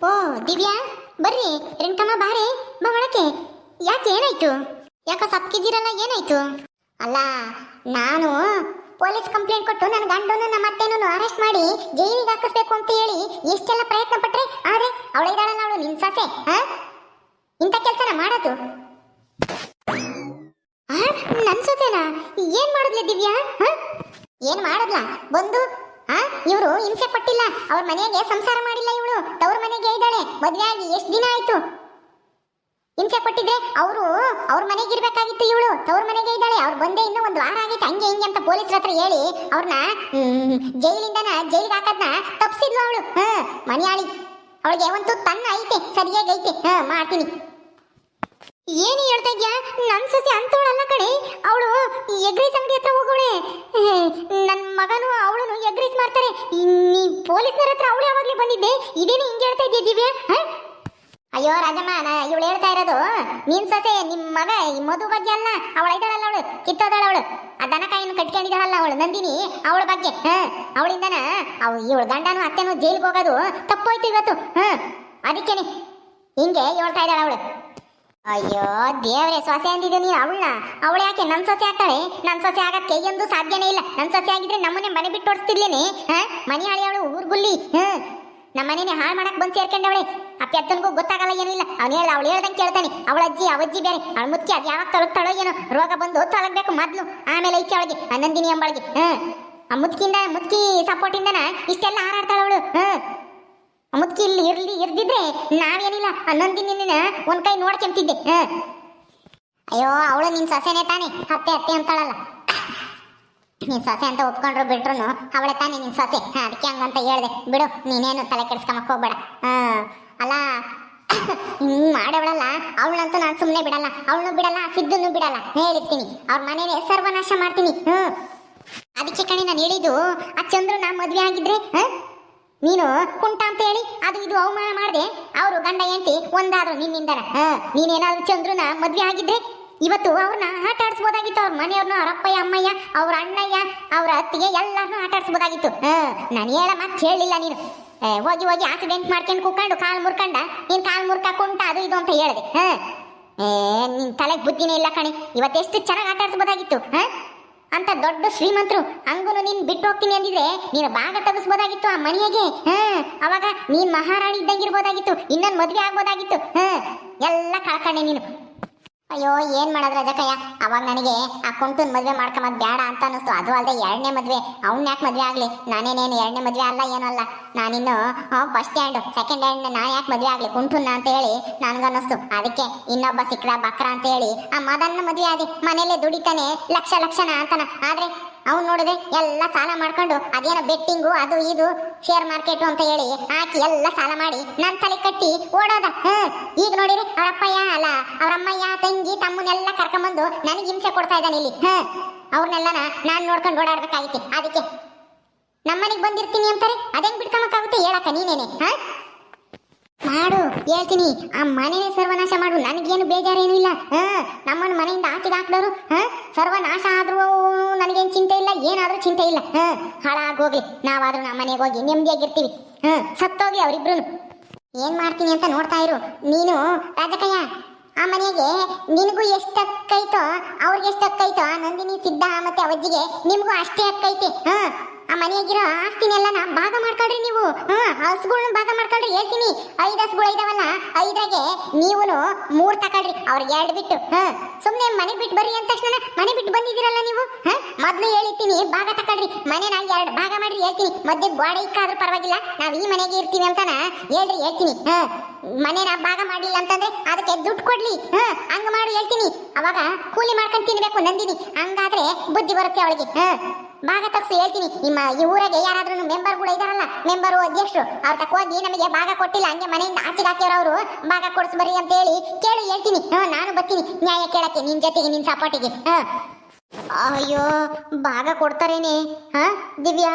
ಓ, ದಿವ್ಯಾ, ಬರ್ರಿ ರೆಂಕಮ್ಮ ಬಾರೆ, ಬಾ ಒಳಕ್ಕೆ. ಯಾಕೆ ಏನಾಯ್ತು? ಯಾಕೋ ಸಪ್ಕಿದ್ದೀರಲ್ಲ ಏನಾಯ್ತು? ಅಲ್ಲ, ನಾನು ಪೊಲೀಸ್ ಕಂಪ್ಲೇಂಟ್ ಕೊಟ್ಟು ನನ್ನ ಗಂಡನು ನಮ್ಮ ಅತ್ತೆನೂ ಅರೆಸ್ಟ್ ಮಾಡಿ ಜೈಲಿಗೆ ಹಾಕಿಸ್ಬೇಕು ಅಂತ ಹೇಳಿ ಎಷ್ಟೆಲ್ಲ ಪ್ರಯತ್ನ ಪಟ್ರೆ, ಆದ್ರೆ ಅವಳಿದಾಳಲ್ಲ ಅವಳು ನಿನ್ ಸಾಸೆ, ಹಾ? ಇಂಥ ಕೆಲಸನ ಮಾಡೋದು? ನನ್ ಸೊತೆನಾ ಏನ್ ಮಾಡಿದ್ಲೆ ದಿವ್ಯಾ, ಹಾ? ಏನ್ ಮಾಡದ್ಲ? ಬಂದು ಇವರು ಹಿಂಸೆ ಪಟ್ಟಿಲ್ಲ. ಅವ್ರ ಮನೆಗೆ ಸಂಸಾರ ಮಾಡಿಲ್ಲ ಇವಳು. ತವ್ರ ಮನೆಗೆ ಇದ್ದಾಳೆ. ಮದ್ವೆ ಆಗಿ ಎಷ್ಟು ದಿನ ಆಯ್ತು? ಹಿಂಸೆ ಪಟ್ಟಿದ್ರೆ ಅವರು ಅವ್ರ ಮನೆಗೆ ಇರ್ಬೇಕಾಗಿತ್ತು ಇವಳು. ತವ್ರ ಮನೆಗೆ ಇದ್ದಾಳೆ. ಅವ್ರು ಬಂದೇ ಇನ್ನೂ ಒಂದು ವಾರ ಆಗೈತೆ. ಹಂಗೆ ಹಿಂಗೆ ಅಂತ ಪೊಲೀಸ್ ಹತ್ರ ಹೇಳಿ ಅವ್ರನ್ನ ಜೈಲಿಂದನ ಜೈಲಿಗೆ ಹಾಕದ್ನ ತಪ್ಪಿಸಿದ್ಲು ಅವಳು. ಹಾ, ಮನೆಯಾಳಿ. ಅವಳಿಗೆ ಒಂದು ತನ್ನ ಐತೆ, ಸರಿಯಾಗಿ ಐತೆ. ಹಾ, ಮಾಡ್ತೀನಿ. ಏನು ಹೇಳ್ತಾ ಇದ್ಯಾ? ನನ್ನ ಸೊಸೆ ಅಂತವಳಲ್ಲ ಕಣೆ. ಅವಳು ಎಗ್ರೀಸ್ ಅಂಗಡಿ ಹತ್ರ ಹೋಗೋಳೆ. ನನ್ನ ಮಾಡ್ತಾರೆ ನೀ ಪೊಲೀಸ್ನರ ಹತ್ರ ಅವಳು ಯಾವಾಗ್ಲೇ ಬಂದಿದ್ದೆ. ಇದೇನು ಹಿಂಗೆ ಹೇಳ್ತಾ ಇದ್ದೆ ದಿವ್ಯಾ? ಅಯ್ಯೋ ರಾಜಮ್ಮ, ನಾ ಇವಳು ಹೇಳ್ತಾ ಇರೋದು, ನಿನ್ ಸೊಸೆ ನಿಮ್ಮ ಮಗ, ಈ ಮಧು ಬಗ್ಗೆ ಅಲ್ಲ, ಅವಳ ಇದ್ದಾಳಲ್ಲ ಅವಳು, ಕಿತ್ತೋದಾಳ ಅವಳು. ಆ ದನಕಾಯಿನ ಕಟ್ಕೊಂಡಿದ್ದಾಳಲ್ಲ ಅವಳು, ನಂದಿನಿ, ಅವಳ ಬಗ್ಗೆ, ಹಾ? ಅವಳಿಂದನ? ಅವ ಇವಳು ಗಂಡನು ಅತ್ತೆನೂ ಜೈಲಿಗೆ ಹೋಗೋದು ತಪ್ಪೋಯ್ತು ಇವತ್ತು ಹ್ಞೂ ಅದಕ್ಕೇನೆ, ಹಿಂಗೆ ಹೇಳ್ತಾ ಇದ್ದಾಳ ಅವಳು. ಅಯ್ಯೋ, ದೇವ್ರೆ, ಸೊಸೆ ಅಂದಿದ್ದು ನೀನು ಅವಳನ್ನ? ಅವಳು ಯಾಕೆ ನನ್ನ ಸೊಸೆ ಆಗ್ತಾಳೆ? ನನ್ನ ಸೊಸೆ ಆಗಕ್ಕೆ ಎಂದು ಸಾಧ್ಯನೇ ಇಲ್ಲ. ನನ್ನ ಸೊಸೆ ಆಗಿದ್ರೆ ನಮ್ಮನೆ ಮನೆ ಬಿಟ್ಟು ಓಡಿಸ್ತಿರ್ಲೇನೆ, ಹಾ? ಮನೆ ಹಳಿ ಅವಳು ಊರ್ ಗುಲ್ಲಿ, ಹಾ? ನಮ್ಮ ಮನೇನೆ ಹಾಳು ಮಾಡಕ್ ಬಂದು ಸೇರ್ಕೊಂಡವಳೆ. ಅಪ್ಪಿ ಅತ್ತನಿಗೂ ಗೊತ್ತಾಗಲ್ಲ ಏನಿಲ್ಲ ಅವನು ಹೇಳ ಅವಳು ಹೇಳ್ದಂಗೆ ಕೇಳ್ತಾನೆ. ಅವಳ ಅಜ್ಜಿ ಅವಜ್ಜಿ ಬೇರೆ. ಅವಳ ಮುಚ್ಚಿ ಅದು ಯಾವಾಗ ತೊಲಗ್ತಾಳೋ ಏನೋ. ರೋಗ ಬಂದು ತೊಳಗ್ಬೇಕು ಮೊದ್ಲು. ಆಮೇಲೆ ಐತೆ ಅವಳಿಗೆ ಅನ್ನಂದಿನಿ ನಂದಿನಿ ಎಂಬಳಿಗೆ ಹಾ? ಆ ಮುತ್ಕಿಂದ, ಮುತ್ಕಿ ಸಪೋರ್ಟಿಂದನ ಇಷ್ಟೆಲ್ಲ ಹಾರಾಡ್ತಾಳೆ ಅವಳು, ಹಾ? ಮುತ್ಕಿ ಇಲ್ಲಿ ಇರ್ಲಿ, ಇರ್ದಿದ್ರೆ ನಾವೇನಿಲ್ಲ. ನಂದಿನಿನ ಒಂದ್ ಕೈ ನೋಡ್ಕೊಂತಿದ್ದೆ ಅಯ್ಯೋ, ಅವಳು ನಿನ್ ಸೊಸೆನೆ ತಾನೆ. ಅತ್ತೆ ಅತ್ತೆ ಅಂತಾಳಲ್ಲ. ನೀನ್ ಸೊಸೆ ಅಂತ ಒಪ್ಕೊಂಡ್ರು ಬಿಟ್ರು ಅವಳೆ ತಾನೇ ನಿನ್ ಸೊಸೆ. ಅದಕ್ಕೆ ಹಂಗಂತ ಹೇಳ್ದೆ. ಬಿಡು, ನೀನೇನು ತಲೆ ಕೆಡ್ಸ್ಕೊಂಬಕ್ ಹೋಗ್ಬೇಡ. ಅಲ್ಲ, ಹಿಂಗ್ ಮಾಡವಳಲ್ಲ. ಅವಳಂತೂ ನಾನು ಸುಮ್ಮನೆ ಬಿಡಲ್ಲ. ಅವಳನ್ನು ಬಿಡಲ್ಲ ಸಿದ್ದನ್ನು ಬಿಡಲ್ಲ. ಹೇಳಿರ್ತೀನಿ. ಅವ್ರ ಮನೇಲಿ ಸರ್ವನಾಶ ಮಾಡ್ತೀನಿ. ಹ್ಮ್ ಅದಕ್ಕೆ ನಾನು ಹೇಳಿದ್ದು, ಆ ಚಂದ್ರನ ಮದ್ವೆ ಆಗಿದ್ರೆ, ಹ? ನೀನು ಕುಂಟ ಅಂತ ಹೇಳಿ, ಅದು ಇದು ಅವಮಾನ ಮಾಡಿದೆ. ಅವರು ಗಂಡ ಹೆಂಡತಿ ಒಂದಾದ್ರು ನಿನ್ನಿಂದನ. ನೀನೇನಾದ್ರು ಚಂದ್ರನ ಮದ್ವೆ ಆಗಿದ್ರೆ ಇವತ್ತು ಅವ್ರನ್ನ ಆಟ ಆಡಿಸ್ಬೋದಾಗಿತ್ತು ಅವ್ರ ಮನೆಯವ್ರನ್ನ ಅವ್ರ ಅಪ್ಪಯ್ಯ, ಅಮ್ಮಯ್ಯ, ಅವ್ರ ಅಣ್ಣಯ್ಯ, ಅವ್ರ ಅತ್ತಿಗೆ ಎಲ್ಲಾರನ್ನೂ ಆಟ ಆಡಿಸ್ಬೋದಾಗಿತ್ತು. ನಾನು ಹೇಳ ಮತ್ತೆ ಹೇಳಿಲ್ಲ ನೀನು ಹೋಗಿ ಹೋಗಿ ಆಕ್ಸಿಡೆಂಟ್ ಮಾಡ್ಕೊಂಡು ಕೂಕೊಂಡು ಕಾಲು ಮುರ್ಕಂಡ, ನೀನು ಕಾಲು ಮುರ್ಕ ಕುಂಟ, ಅದು ಇದು ಅಂತ ಹೇಳಿದೆ. ಹಾ. ಏ, ನಿನ್ ತಲೆಗೆ ಬುದ್ಧಿನೇ ಇಲ್ಲ ಕಣೆ. ಇವತ್ತೆಷ್ಟು ಚೆನ್ನಾಗಿ ಆಟ ಆಡಿಸ್ಬೋದಾಗಿತ್ತು. ಹ? ಅಂತ ದೊಡ್ಡ ಶ್ರೀಮಂತರು ಹಂಗೂ ನೀನ್ ಬಿಟ್ಟು ಹೋಗ್ತೀನಿ ಅಂದಿದ್ರೆ ನೀನು ಭಾಗ ತಗಸ್ಬೋದಾಗಿತ್ತು ಆ ಮನೆಗೆ? ಹಾ, ಅವಾಗ ನೀನ್ ಮಹಾರಾಣಿ ಇದ್ದಂಗಿರ್ಬೋದಾಗಿತ್ತು ಇನ್ನೊಂದು ಮದ್ವೆ ಆಗ್ಬೋದಾಗಿತ್ತು. ಹಾ, ಎಲ್ಲ ಕಳ್ಕೊಂಡೆ ನೀನು. ಅಯ್ಯೋ, ಏನ್ ಮಾಡೋದ್ರ ರಜಕಯ್ಯ? ಅವಾಗ ನನಗೆ ಆ ಕುಂಟನ್ ಮದ್ವೆ ಮಾಡ್ಕೊಂಬದ್ ಬೇಡ ಅಂತ ಅನಿಸ್ತು ಅದು ಅಲ್ಲದೆ ಎರಡನೇ ಮದ್ವೆ. ಅವ್ನ ಯಾಕೆ ಮದ್ವೆ ಆಗ್ಲಿ? ನಾನೇನೇನು ಎರಡನೇ ಮದ್ವೆ ಅಲ್ಲ, ಏನೂ ಅಲ್ಲ. ನಾನಿನ್ನು ಫಸ್ಟ್ ಹ್ಯಾಂಡ್ ಸೆಕೆಂಡ್ ಹ್ಯಾಂಡ್ ನಾನು ಯಾಕೆ ಮದ್ವೆ ಆಗ್ಲಿ? ಕುಂಟುನ್ನ ಅಂತ ಹೇಳಿ ನನ್ಗನ್ನಿಸ್ತು. ಅದಕ್ಕೆ ಇನ್ನೊಬ್ಬ ಸಿಕ್ರ ಬಕ್ರ ಅಂತ ಹೇಳಿ, ಆ ಮದನ್ನ ಮದ್ವೆ ಆದಿ. ಮನೇಲೆ ದುಡಿತಾನೆ ಲಕ್ಷ ಲಕ್ಷಣ ಅಂತನ. ಆದ್ರೆ ಅವ್ನು ನೋಡಿದ್ರೆ ಎಲ್ಲ ಸಾಲ ಮಾಡ್ಕೊಂಡು ಅದೇನೋ ಬೆಟ್ಟಿಂಗು ಅದು ಇದು ಶೇರ್ ಮಾರ್ಕೆಟ್ ಅಂತ ಹೇಳಿ ಹಾಕಿ ಎಲ್ಲ ಸಾಲ ಮಾಡಿ ನನ್ ತಲೆ ಕಟ್ಟಿ ಓಡೋದ. ಹ್ಮ್, ಈಗ ನೋಡಿರಿ ಅವರಪ್ಪಯ್ಯ ಅಲ್ಲ ಅವ್ರ ಅಮ್ಮಯ್ಯ ತಂಗಿ, ತಮ್ಮನ್ನೆಲ್ಲ ಕರ್ಕೊಂಡ್ಬಂದು ನನಗೆ ಹಿಂಸೆ ಕೊಡ್ತಾ ಇದ್ದಾನೆ ಇಲ್ಲಿ. ಹ್ಮ್ ಅವ್ರನ್ನೆಲ್ಲ ನಾನ್ ನೋಡ್ಕೊಂಡು ಓಡಾಡ್ಬೇಕಾಗಿತ್ತು. ಅದಕ್ಕೆ ನಮ್ಮನೆಗೆ ಬಂದಿರ್ತೀನಿ ಅಂತಾರೆ. ಅದೇನ್ ಬಿಟ್ಕೊಳಕ್ಕಾಗುತ್ತೆ ಹೇಳಕ್ಕ ನೀನೇನೆ, ಹಾ? ಮಾಡು, ಹೇಳ್ತೀನಿ. ಆ ಮನೆನೇ ಸರ್ವನಾಶ ಮಾಡು. ನನಗೇನು ಬೇಜಾರೇನು ಇಲ್ಲ. ಹ ನಮ್ಮನ್ನ ಮನೆಯಿಂದ ಆಚೆಗೆ ಹಾಕಿದವರು ಸರ್ವನಾಶ ಆದ್ರೂ ನನಗೇನು ಚಿಂತೆ ಇಲ್ಲ, ಏನಾದ್ರೂ ಚಿಂತೆ ಇಲ್ಲ. ಹಾಳಾಗಿ ಹಾಳಾಗೋಗ್ಲಿ. ನಾವಾದ್ರೂ ನಮ್ಮ ಮನೆಗೆ ಹೋಗಿ ನೆಮ್ಮದಿಯಾಗಿರ್ತೀವಿ. ಹಾ ಸತ್ತೋಗಿ ಅವರಿಬ್ರು ಏನ್ ಮಾಡ್ತೀನಿ ಅಂತ ನೋಡ್ತಾ ಇರು. ನೀನು, ರಾಜಕಯ್ಯ, ಆ ಮನೆಗೆ ನಿನಗೂ ಎಷ್ಟು ಅಕ್ಕೈತೋ ಅವ್ರಿಗೆ ಎಷ್ಟು ಅಕ್ಕೈತೋ ನಂದಿನಿ, ಸಿದ್ಧ ಮತ್ತೆ ಅವಜ್ಜಿಗೆ ನಿಮಗೂ ಅಷ್ಟೇ ಅಕ್ಕೈತೆ ಹ ಆ ಮನೆಯಾಗಿರೋ ಆಸ್ತಿನೆಲ್ಲ ನಾ ಭಾಗ ಮಾಡ್ಕೊಳ್ರಿ ನೀವು. ಹಾ ಹಸುಗಳ್ನ ಭಾಗ ಮಾಡ್ಕೊಳ್ರಿ, ಹೇಳ್ತೀನಿ. ಐದು ಹಸುಗಳು ಇದಾವಲ್ಲ ಐದ್ರಾಗೆ ನೀವುನು ಮೂರ್ ತಕೊಳ್ರಿ. ಅವ್ರಿಗೆ ಎರಡು ಬಿಟ್ಟು, ಹ್ಮ್. ಸುಮ್ನೆ ಮನೆ ಬಿಟ್ಟು ಬರ್ರಿ ಅಂತ ತಕ್ಷಣ ಮನೆ ಬಿಟ್ಟು ಬಂದಿದ್ದೀರಲ್ಲ ನೀವು ಮೊದ್ಲು ಹೇಳಿರ್ತೀನಿ, ಭಾಗ ತಕೊಳ್ರಿ. ಮನೆ ನಾ ಎರಡು ಭಾಗ ಮಾಡ್ರಿ, ಹೇಳ್ತೀನಿ. ಮಧ್ಯೆ ಗೋಡೆ ಪರವಾಗಿಲ್ಲ, ನಾವು ಈ ಮನೆಗೆ ಇರ್ತೀವಿ ಅಂತಾನ ಹೇಳ್ರಿ, ಹೇಳ್ತೀನಿ ಹಾ ಮನೆ ನಾ ಭಾಗ ಮಾಡಿಲ್ಲ ಅಂತಂದ್ರೆ ಅದಕ್ಕೆ ದುಡ್ಡು ಕೊಡ್ಲಿ. ಹ್ಮ್ ಹಂಗ ಮಾಡಿ ಹೇಳ್ತೀನಿ. ಅವಾಗ ಕೂಲಿ ಮಾಡ್ಕೊಂಡು ತಿನ್ಬೇಕು ನಂದಿನಿ. ಹಂಗಾದ್ರೆ ಬುದ್ಧಿ ಬರುತ್ತೆ ಅವಳಿಗೆ. ಹ್ಮ್ ಭಾಗ ತಗ್ಸು ಹೇಳ್ತೀನಿ. ನಿಮ್ಮ ಈ ಊರಿಗೆ ಯಾರಾದ್ರೂ ಮೆಂಬರ್ಗಳು ಇದಾರಲ್ಲ ಮೆಂಬರು ಅಧ್ಯಕ್ಷರು, ಅವ್ರ ತಕ್ಕ ಹೋಗಿ ನಮಗೆ ಭಾಗ ಕೊಟ್ಟಿಲ್ಲ, ಹಂಗೆ ಮನೆಯಿಂದ ಆಚೆಗೆ ಹಾಕಿರೋರು ಭಾಗ ಕೊಡಿಸ್ಬರಿ ಅಂತ ಹೇಳಿ ಕೇಳಿ ಹೇಳ್ತೀನಿ. ಹ್ಮ್ ನಾನು ಬರ್ತೀನಿ. ನ್ಯಾಯ ಕೇಳಕ್ಕೆ, ನಿನ್ ಜೊತೆಗೆ, ನಿನ್ ಸಪೋರ್ಟಿಗೆ. ಹ್ಮ್ ಅಯ್ಯೋ, ಭಾಗ ಕೊಡ್ತಾರೇನೆ. ಹ, ದಿವ್ಯಾ.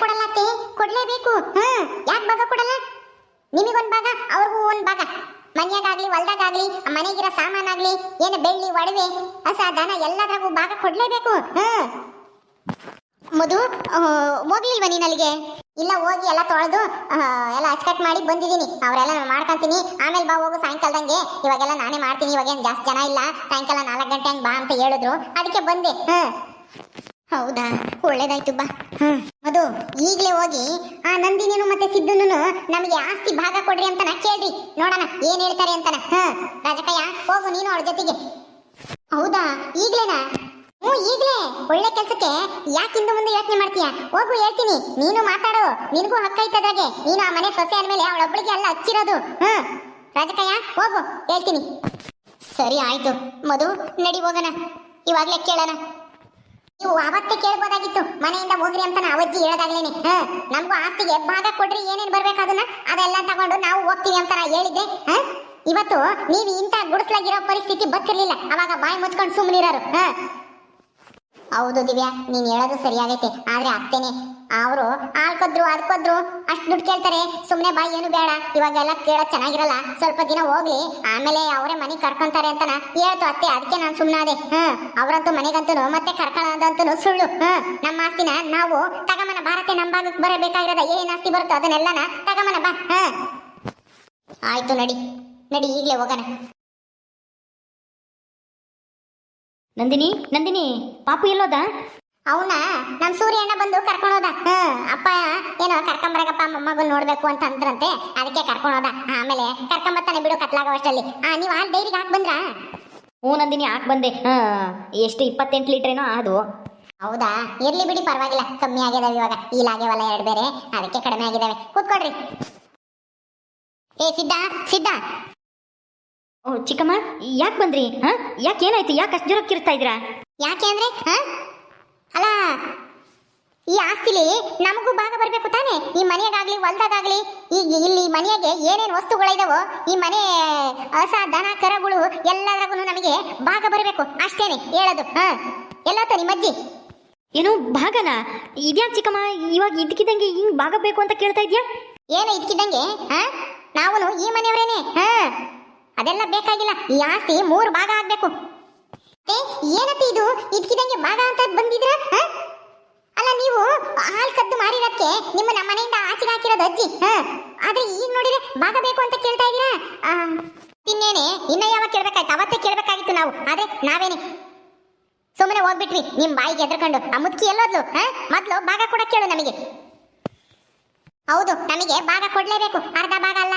ಕೊಡಲ್ಲ ಕೊಡ್ಲೇಬೇಕು. ಹ್ಮ್ ಯಾಕೆ ಭಾಗ ಕೊಡಲ್ಲ? ನಿಮಗೊಂದ್ ಭಾಗ, ಅವ್ರಿಗೂ ಒಂದ್ ಭಾಗ. ಮನ್ಯಾಗಾಗ್ಲಿ ಹೊಲ್ದಾಗ್ಲಿ ಮನೆಗಿರೋ ಸಾಮಾನಾಗ್ಲಿ, ಏನು ಬೆಳ್ಳಿ, ಒಡವೆ, ಹಸ, ದನ ಎಲ್ಲದ್ರಾಗೂ ಭಾಗ ಕೊಡ್ಲೇಬೇಕು. ಹ್ಮ್. ಮಧು ಹೋಗ್ಲಿಲ್ವಾ ನೀನ್ ಅಲ್ಲಿಗೆ? ಇಲ್ಲ, ಹೋಗಿ ಎಲ್ಲ ತೊಳೆದು ಎಲ್ಲ ಅಚ್ಚಕಟ್ ಮಾಡಿ ಬಂದಿದ್ದೀನಿ. ಅವರೆಲ್ಲ ನಾನು ಮಾಡ್ಕೊಂತೀನಿ. ಆಮೇಲೆ ಬಾ ಹೋಗು ಸಾಯಂಕಾಲದಂಗೆ. ಇವಾಗೆಲ್ಲ ನಾನೇ ಮಾಡ್ತೀನಿ. ಇವಾಗೇನು ಜಾಸ್ತಿ ಜನ ಇಲ್ಲ. ಸಾಯಂಕಾಲ ನಾಲ್ಕು ಗಂಟೆ ಹಂಗೆ ಬಾ ಅಂತ ಹೇಳಿದ್ರು. ಅದಕ್ಕೆ ಬಂದೆ. ಹ್ಮ್. ಹೌದಾ? ಒಳ್ಳೇದಾಯ್ತು ಬಾ. ಹ್ಮ್ ಅದು ಈಗಲೇ ಹೋಗಿ ಆ ನಂದಿನಿನು ಮತ್ತೆ ಸಿದ್ದುನು ನಮಗೆ ಆಸ್ತಿ ಭಾಗ ಕೊಡ್ರಿ ಅಂತನ ಕೇಳ್ರಿ. ನೋಡೋಣ ಏನ್ ಹೇಳ್ತಾರೆ ಅಂತನ. ಹ ರಾಜಕಯ್ಯ ಹೋಗು ನೀನು ಅವಳ ಜೊತೆಗೆ. ಹೌದಾ? ಈಗ್ಲೇನಾ? ಹ್ಞೂ ಈಗ್ಲೇ. ಒಳ್ಳೆ ಕೆಲ್ಸಕ್ಕೆ ಯಾಕೆ ಹಿಂದೆ ಮುಂದೆ ಯೋಚನೆ ಮಾಡ್ತೀಯ? ಹೋಗು ಹೇಳ್ತೀನಿ. ನೀನು ಮಾತಾಡು. ನಿನಗೂ ಹಕ್ಕ ಐತದಾಗೆ ನೀನು ಆ ಮನೆ ಸೊಸೆ ಅಂದ್ಮೇಲೆ ಅವಳೊಬ್ಬಳಿಗೆ ಅಲ್ಲ ಹಚ್ಚಿರೋದು. ಹ್ಮ್ ರಾಜಕಯ್ಯ ಹೋಗು ಹೇಳ್ತೀನಿ. ಸರಿ ಆಯ್ತು. ಮಧು ನಡಿ ಹೋಗೋಣ. ಇವಾಗ್ಲೇ ಕೇಳೋಣ. ಅವತ್ತೇ ಕೇಳ್ಬೋದಾಗಿತ್ತು. ಮನೆಯಿಂದ ಹೋಗ್ರಿ ಅಂತ ಅವಜ್ಜಿ ಹೇಳೋದಾಗ್ಲೇನೆ. ಹ, ನಮಗೂ ಆಸ್ತಿಗೆ ಭಾಗ ಕೊಡ್ರಿ, ಏನೇನ್ ಬರ್ಬೇಕು ಅದನ್ನ? ಅದೆಲ್ಲ ತಗೊಂಡು ನಾವು ಹೋಗ್ತೀವಿ ಅಂತ ನಾ ಹೇಳಿದ್ದೆ. ಹ? ಇವತ್ತು ನೀವು ಇಂತ ಗುಡಿಸ್ಲಾಗಿರೋ ಪರಿಸ್ಥಿತಿ ಬತ್ತಿರ್ಲಿಲ್ಲ ಅವಾಗ ಬಾಯಿ ಮುಚ್ಕೊಂಡು ಸುಮ್ಮನಿರೋರು ಹ? ಹೌದು ದಿವ್ಯಾ, ನೀನ್ ಹೇಳೋದು ಸರಿಯಾಗೈತೆ. ಆದ್ರೆ ಅತ್ತೇನೆ ಅವರು ಆಳ್ಕೊದ್ರು ಅದ್ಕೊದ್ರು ಅಷ್ಟು ದುಡ್ಡು ಕೇಳ್ತಾರೆ. ಸುಮ್ಮನೆ ಬಾಯಿ ಏನು ಬೇಡ. ಇವಾಗೆಲ್ಲ ಕೇಳೋ ಚೆನ್ನಾಗಿರಲ್ಲ. ಸ್ವಲ್ಪ ದಿನ ಹೋಗಿ ಆಮೇಲೆ ಅವರೇ ಮನೆಗೆ ಕರ್ಕೊಂತಾರೆ ಅಂತನ ಹೇಳ್ತು ಅತ್ತೆ. ಅದಕ್ಕೆ ನಾನು ಸುಮ್ಮನಾದೆ ಹ್ಮ್, ಅವರಂತೂ ಮನೆಗಂತೂ ಮತ್ತೆ ಕರ್ಕೊಳ್ಳೋದಂತೂ ಸುಳ್ಳು. ಹ್ಮ್ ನಮ್ಮ ಆಸ್ತಿನ ನಾವು ತಗಮನ ಭಾರತೆ ನಮ್ಮ ಭಾಗಕ್ಕೆ ಬರಬೇಕಾಗಿರೋದ ಏನು ಆಸ್ತಿ ಬರುತ್ತೋ ಅದನ್ನೆಲ್ಲನ ತಗಮನ ಬಾ. ಹ ಆಯ್ತು ನಡಿ. ನಡಿ, ಈಗಲೇ ಹೋಗೋಣ. ನಂದಿನಿ ನಂದಿನಿ, ಪಾಪು ಎಲ್ಲೋದ? ಅವನ ನಮ್ಮ ಸೂರ್ಯಣ್ಣ ಬಂದು ಕರ್ಕೊಂಡೋದ ಹ್ಮ್ ಅಪ್ಪ ಏನೋ ಕರ್ಕೊಂಬರಕಪ್ಪ ಮೊಮ್ಮಗನ್ ನೋಡ್ಬೇಕು ಅಂತ ಅಂದ್ರಂತೆ. ಅದಕ್ಕೆ ಕರ್ಕೊಂಡೋದ ಆಮೇಲೆ ಕರ್ಕೊಂಬತ್ತಾನೆ ಬಿಡು ಕತ್ಲಾಗೋಷ್ಟಲ್ಲಿ ಆ ನೀವ್ ಆ ಡೈರಿಗೆ ಹಾಕ್ ಬಂದ್ರಾ? ಹ್ಞೂ ನಂದಿನಿ ಹಾಕ್ ಬಂದೆ. ಹಾ ಎಷ್ಟು ಇಪ್ಪತ್ತೆಂಟು ಲೀಟ್ರೇನೋ ಅದು. ಹೌದಾ? ಇರ್ಲಿ ಬಿಡಿ ಪರವಾಗಿಲ್ಲ. ಕಮ್ಮಿ ಆಗಿದಾವೆ ಇವಾಗ. ಈಲಾಗ್ಯವಲ್ಲ ಎರಡು ಬೇರೆ. ಅದಕ್ಕೆ ಕಡಿಮೆ ಆಗಿದಾವೆ. ಕೂತ್ಕೊಡ್ರಿ ಏ ಸಿದ್ಧ ಸಿದ್ಧ ಓ ಚಿಕ್ಕಮ್ಮ ಯಾಕೆ ಬಂದ್ರಿ? ಹಾ ಯಾಕೆ ಏನಾಯ್ತು? ಯಾಕೆ ಅಷ್ಟು ಜೋರಕ್ಕೆ ಇರ್ತಾ ಇದ್ರಾ ಯಾಕೆ ಅಂದ್ರೆ ಹ? ಅಲ್ಲ ಈ ಆಸ್ತಿಲಿ ನಮಗೂ ಭಾಗ ಬರಬೇಕು ತಾನೆ? ಈ ಮನೆಗಾಗ್ಲಿ ಹೊಲ್ದಾಗ್ಲಿ ಈಗ ಇಲ್ಲಿ ಮನೆಗೆ ಏನೇನು ವಸ್ತುಗಳಿದಾವೋ ಈ ಮನೆ ಹೊಸ ದನ ಕರಗಳು ಎಲ್ಲದರಗೂ ನಮಗೆ ಭಾಗ ಬರಬೇಕು. ಅಷ್ಟೇನೆ ಹೇಳೋದು. ಹ. ಎಲ್ಲ ನಿಮ್ಮ ಅಜ್ಜಿ? ಏನು ಭಾಗನ? ಇದ್ಯಾ ಚಿಕ್ಕಮ್ಮ? ಇವಾಗ ಇದ್ಕಿದಂಗೆ ಹಿಂಗ್ ಭಾಗ ಬೇಕು ಅಂತ ಕೇಳ್ತಾ ಇದ್ಯಾ? ಏನು ಇದ್ಕಿದಂಗೆ ಹಾ? ನಾವು ಈ ಮನೆಯವರೇನೆ. ಹಾ. ಅದೆಲ್ಲ ಬೇಕಾಗಿಲ್ಲ. ಈ ಆಸ್ತಿ ಮೂರು ಭಾಗ ಆಗ್ಬೇಕು. ಏನತ್ತೆ ಇದು? ಇದ್ಕಿದಂಗೆ ಭಾಗ ಅಂತ ಬಂದಿದ್ರ? ಹ? ಅಲ್ಲ, ನೀವು ಹಾಲ್ ಕದ್ದು ಮಾರಿರೋದಕ್ಕೆ ನಿಮ್ಮ ನಮ್ಮ ಮನೆಯಿಂದ ಆಚೆಗೆ ಹಾಕಿರೋದು ಅಜ್ಜಿ, ಹಾ? ಆದ್ರೆ ಈಗ ನೋಡಿದ್ರೆ ಭಾಗ ಬೇಕು ಅಂತ ಕೇಳ್ತಾ ಇದ್ದೀರಾ? ಇನ್ನೇನೆ, ಇನ್ನ ಯಾವಾಗ ಕೇಳ್ಬೇಕಾಯ್ತು? ಅವತ್ತೇ ಕೇಳ್ಬೇಕಾಗಿತ್ತು ನಾವು. ಆದ್ರೆ ನಾವೇನೆ ಸುಮ್ಮನೆ ಹೋಗ್ಬಿಟ್ವಿ, ನಿಮ್ ಬಾಯಿಗೆ ಎದ್ರಕೊಂಡು. ಆ ಮುದ್ಕಿ ಎಲ್ಲೋದ್ಲು, ಹ? ಮೊದ್ಲು ಭಾಗ ಕೂಡ ಕೇಳು ನಮಗೆ. ಹೌದು, ನಮಗೆ ಭಾಗ ಕೊಡ್ಲೇಬೇಕು. ಅರ್ಧ ಭಾಗ ಅಲ್ಲ.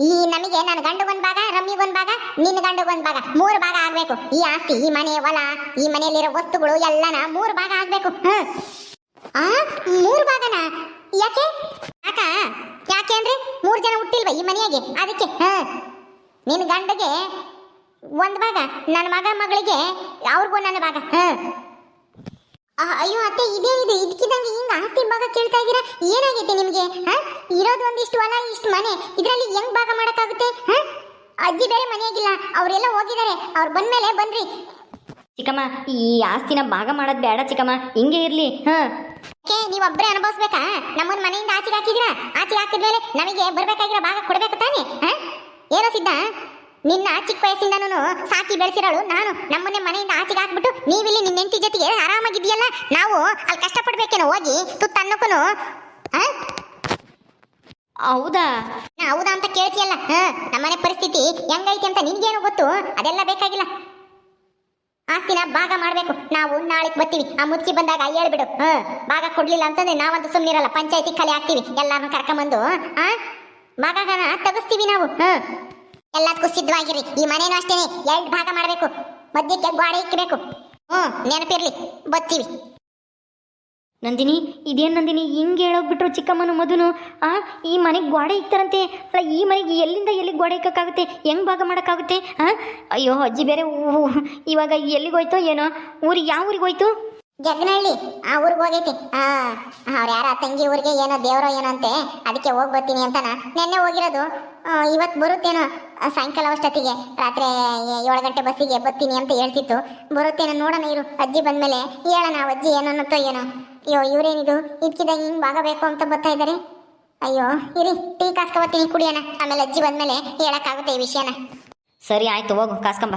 ಈ ನಮಗೆ ನನ್ನ ಗಂಡಗೊಂದ್ ಭಾಗ ರಮ್ಮಿಗೊಂದ್ ಭಾಗ, ನಿನ್ನ ಗಂಡಗೊಂದ್ ಭಾಗ. ಮೂರು ಭಾಗ ಆಗ್ಬೇಕು. ಈ ಆಸ್ತಿ, ಈ ಮನೆ, ಹೊಲ, ಈ ಮನೆಯಲ್ಲಿರೋ ವಸ್ತುಗಳು ಎಲ್ಲನ ಮೂರು ಭಾಗ ಆಗ್ಬೇಕು. ಆ? ಮೂರು ಭಾಗನ? ಯಾಕೆ? ಯಾಕ? ಯಾಕೆ ಅಂದ್ರೆ ಮೂರು ಜನ ಹುಟ್ಟಿಲ್ವ ಈ ಮನೆಯಾಗೆ? ಅದಕ್ಕೆ, ಹ. ನಿನ್ನ ಗಂಡಗೆ ಒಂದ್ ಭಾಗ, ನನ್ನ ಮಗ ಮಗಳಿಗೆ ಅವ್ರಿಗೂ ನನ್ನ ಭಾಗ, ಹ. ಅಯ್ಯೋ, ಅತ್ತೆ, ಇದೇನಿದೆ? ಇದಕ್ಕಿದಂಗೆ ಹಿಂಗೆ ಆಸ್ತಿ ಭಾಗ ಕೇಳ್ತಾ ಇದ್ದೀರಾ? ಏನಾಗೈತೆ ನಿಮಗೆ, ಹಾ? ಇರೋದು ಒಂದಿಷ್ಟು ಹೊಲ, ಇಷ್ಟು ಮನೆ. ಇದರಲ್ಲಿ ಹೆಂಗ್ ಭಾಗ ಮಾಡೋಕ್ಕಾಗುತ್ತೆ, ಹಾ? ಅಜ್ಜಿ ಬೇರೆ ಮನೆಯಾಗಿಲ್ಲ. ಅವರೆಲ್ಲ ಹೋಗಿದ್ದಾರೆ. ಅವ್ರು ಬಂದ್ಮೇಲೆ ಬನ್ರಿ. ಚಿಕ್ಕಮ್ಮ, ಈ ಆಸ್ತಿನ ಭಾಗ ಮಾಡೋದು ಬೇಡ ಚಿಕ್ಕಮ್ಮ. ಹಿಂಗೆ ಇರಲಿ, ಹಾ? ನೀವೊಬ್ಬರೇ ಅನುಭವಿಸ್ಬೇಕಾ? ನಮ್ಮನ್ನ ಮನೆಯಿಂದ ಆಚೆಗೆ ಹಾಕಿದ್ದೀರಾ? ಆಚೆಗೆ ಹಾಕಿದ್ಮೇಲೆ ನಮಗೆ ಬರಬೇಕಾಗಿರೋ ಭಾಗ ಕೊಡ್ಬೇಕು ತಾನೇ, ಹಾ? ಏನೋ ಸಿದ್ಧ? ನಿನ್ನ ಚಿಕ್ಕ ವಯಸ್ಸಿಂದನೂ ಸಾಕಿ ಬೆಳೆಸಿರೋಳು ನಾನು. ನಮ್ಮನ್ನೇ ಮನೆಯಿಂದ ಆಚೆಗೆ ಹಾಕ್ಬಿಟ್ಟು ನೀವಿಲ್ಲಿ ನಿನ್ನ ಹೆಂಡತಿ ಜೊತೆಗೆ ಆರಾಮಾಗಿದೆಯಲ್ಲ ನಾವು ಅಲ್ಲಿ ಕಷ್ಟಪಡ್ಬೇಕೇನೋ ಹೋಗಿ ತುತ್ತನ್ನಕ್ಕೂ ಹೌದಾ? ಹೌದಾ ಅಂತ ಕೇಳ್ತೀಯಲ್ಲ ಹಾ? ನಮ್ಮನೆ ಪರಿಸ್ಥಿತಿ ಹೆಂಗೈತಿ ಅಂತ ನಿನ್ಗೇನು ಗೊತ್ತು? ಅದೆಲ್ಲ ಬೇಕಾಗಿಲ್ಲ. ಆಸ್ತಿನ ಭಾಗ ಮಾಡಬೇಕು. ನಾವು ನಾಳೆ ಬರ್ತೀವಿ. ಆ ಮುಚ್ಚಿ ಬಂದಾಗ ಹೇಳ್ಬಿಡು ಹ? ಭಾಗ ಕೊಡ್ಲಿಲ್ಲ ಅಂತಂದ್ರೆ ನಾವಂತೂ ಸುಮ್ಮನಿರಲ್ಲ ಪಂಚಾಯತಿ ಖಾಲಿ ಹಾಕ್ತೀವಿ ಎಲ್ಲಾರನ್ನು ಕರ್ಕೊಂಬಂದು ಆ? ಭಾಗನ ತೆಗಿಸ್ತೀವಿ ನಾವು ಹ? ಎಲ್ಲದಕ್ಕೂ ಸಿದ್ಧವಾಗಿರಿ. ಈ ಮನೇನು ಅಷ್ಟೇನೆ. ಎರಡು ಭಾಗ ಮಾಡಬೇಕು. ಮಧ್ಯಕ್ಕೆ ಗೋಡೆ ಇಕ್ಕಬೇಕು ಹ್ಞೂ ನೆನಪಿರ್ಲಿ. ಬತ್ತೀವಿ. ನಂದಿನಿ, ಇದೇನು ನಂದಿನಿ? ಹಿಂಗೆ ಹೇಳೋಗ್ಬಿಟ್ರು ಚಿಕ್ಕಮ್ಮನು ಮಧುನು ಆ, ಈ ಮನೆಗೆ ಗೋಡೆ ಇಕ್ತಾರಂತೆ. ಅಲ್ಲ, ಈ ಮನೆಗೆ ಎಲ್ಲಿಂದ ಎಲ್ಲಿಗೆ ಗೋಡೆ ಇಕ್ಕೋಕ್ಕಾಗುತ್ತೆ ಹೆಂಗೆ ಭಾಗ ಮಾಡೋಕ್ಕಾಗುತ್ತೆ? ಹಾಂ ಅಯ್ಯೋ, ಅಜ್ಜಿ ಬೇರೆ ಇವಾಗ ಎಲ್ಲಿಗೆ ಹೋಯ್ತೋ ಏನೋ? ಊರಿಗೆ ಯಾವ ಊರಿಗೆ ಹೋಯ್ತು ಜಗ್ನಹಳ್ಳಿ, ಆ ಊರಿಗೆ ಹೋಗೈತಿ. ಆ, ಅವ್ರ ಯಾರ ತಂಗಿ ಊರಿಗೆ ಏನೋ ದೇವರೋ ಏನೋ ಅಂತೆ, ಅದಕ್ಕೆ ಹೋಗಿ ಬರ್ತೀನಿ ಅಂತನ ನೆನ್ನೆ ಹೋಗಿರೋದು. ಇವತ್ತು ಬರುತ್ತೇನೋ ಸಾಯಂಕಾಲ ಅಷ್ಟೊತ್ತಿಗೆ ರಾತ್ರಿ ಏಳು ಗಂಟೆ ಬಸ್ಸಿಗೆ ಬರ್ತೀನಿ ಅಂತ ಹೇಳ್ತಿತ್ತು. ಬರುತ್ತೇನೋ ನೋಡೋಣ ಇರು, ಅಜ್ಜಿ ಬಂದ್ಮೇಲೆ ಹೇಳೋಣ ಅಜ್ಜಿ ಏನೋ ಅನ್ನತ್ತೋ ಏನೋ. ಅಯ್ಯೋ, ಇವರೇನಿದು? ಇದ್ಕಿದಾಗ ಹಿಂಗ್ ಬಾಗಬೇಕು ಅಂತ ಬರ್ತಾ ಇದ್ದಾರೆ ಅಯ್ಯೋ, ಇರಿ, ಟೀ ಕಾಸ್ಕೊಬತ್ತೀನಿ ಕುಡಿಯೋಣ. ಆಮೇಲೆ ಅಜ್ಜಿ ಬಂದ್ಮೇಲೆ ಹೇಳೋಕ್ಕಾಗುತ್ತೆ ಈ ವಿಷಯನ. ಸರಿ, ಆಯ್ತು, ಹೋಗು ಕಾಸ್ಕೊಂಬ